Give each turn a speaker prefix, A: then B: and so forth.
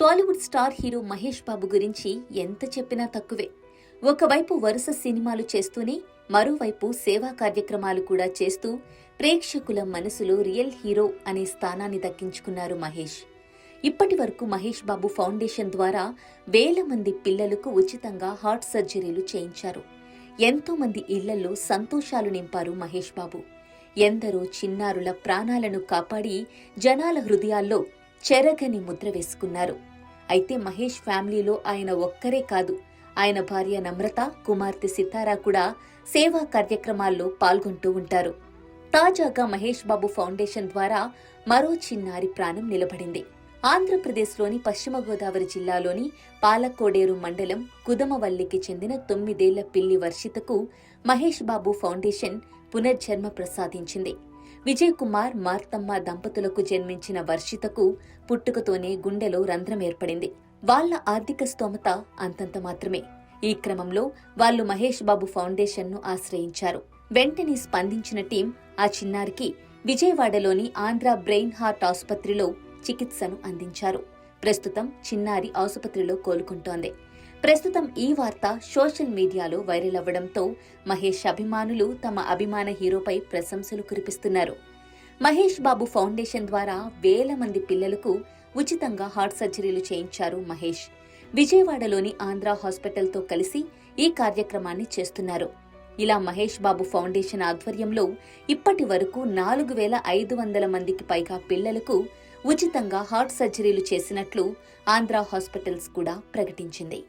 A: Tollywood star hero Mahesh Babu గురించి ఎంత చెప్పినా తక్కువే. ఒకవైపు వరుస సినిమాలు చేస్తూనే మరోవైపు సేవా కార్యక్రమాలు కూడా చేస్తూ ప్రేక్షకుల మనసులో రియల్ హీరో అనే స్థానాన్ని దక్కించుకున్నారు మహేష్. ఇప్పటి వరకు మహేష్ బాబు ఫౌండేషన్ ద్వారా వేల మంది పిల్లలకు ఉచితంగా హార్ట్ సర్జరీలు చేయించారు. ఎంతో మంది ఇళ్ళలో సంతోషాలు నింపారు మహేష్ బాబు. ఎందరో చిన్నారుల ప్రాణాలను కాపాడి జనాల హృదయాల్లో చెరగని ముద్ర వేసుకున్నారు. అయితే మహేష్ ఫ్యామిలీలో ఆయన ఒక్కరే కాదు. ఆయన భార్య నమ్రత కుమార్తె సితారా కూడా సేవా కార్యక్రమాల్లో పాల్గొంటూ ఉంటారు. తాజాగా మహేష్ బాబు ఫౌండేషన్ ద్వారా మరో చిన్నారి ప్రాణం నిలబడింది. ఆంధ్రప్రదేశ్లోని పశ్చిమ గోదావరి జిల్లాలోని పాలకోడేరు మండలం కుదమవల్లికి చెందిన తొమ్మిదేళ్ళ పిల్లి వర్షితకు మహేష్ బాబు ఫౌండేషన్ పునర్జన్మ ప్రసాదించింది. విజయ్ కుమార్ మార్తమ్మ దంపతులకు జన్మించిన వర్షితకు పుట్టుకతోనే గుండెలో రంధ్రం ఏర్పడింది. వాళ్ళ ఆర్థిక స్తోమత అంతంత మాత్రమే. ఈ క్రమంలో వాళ్ళు మహేష్ బాబు ఫౌండేషన్ను ఆశ్రయించారు. వెంటనే స్పందించిన టీం ఆ చిన్నారికి విజయవాడలోని ఆంధ్ర బ్రెయిన్ హార్ట్ ఆసుపత్రిలో చికిత్సను అందించారు. ప్రస్తుతం చిన్నారి ఆసుపత్రిలో కోలుకుంటోంది. ప్రస్తుతం ఈ వార్త సోషల్ మీడియాలో వైరల్ అవ్వడంతో మహేష్ అభిమానులు తమ అభిమాన హీరోపై ప్రశంసలు కురిపిస్తున్నారు. మహేష్ బాబు ఫౌండేషన్ ద్వారా వేల మంది పిల్లలకు ఉచితంగా హార్ట్ సర్జరీలు చేయించారు మహేష్. విజయవాడలోని ఆంధ్ర హాస్పిటల్తో కలిసి ఈ కార్యక్రమాన్ని చేస్తున్నారు. ఇలా మహేష్ బాబు ఫౌండేషన్ ఆధ్వర్యంలో ఇప్పటి వరకు నాలుగు వేల ఐదు వందల మందికి పైగా పిల్లలకు ఉచితంగా హార్ట్ సర్జరీలు చేసినట్లు ఆంధ్ర హాస్పిటల్స్ కూడా ప్రకటించింది.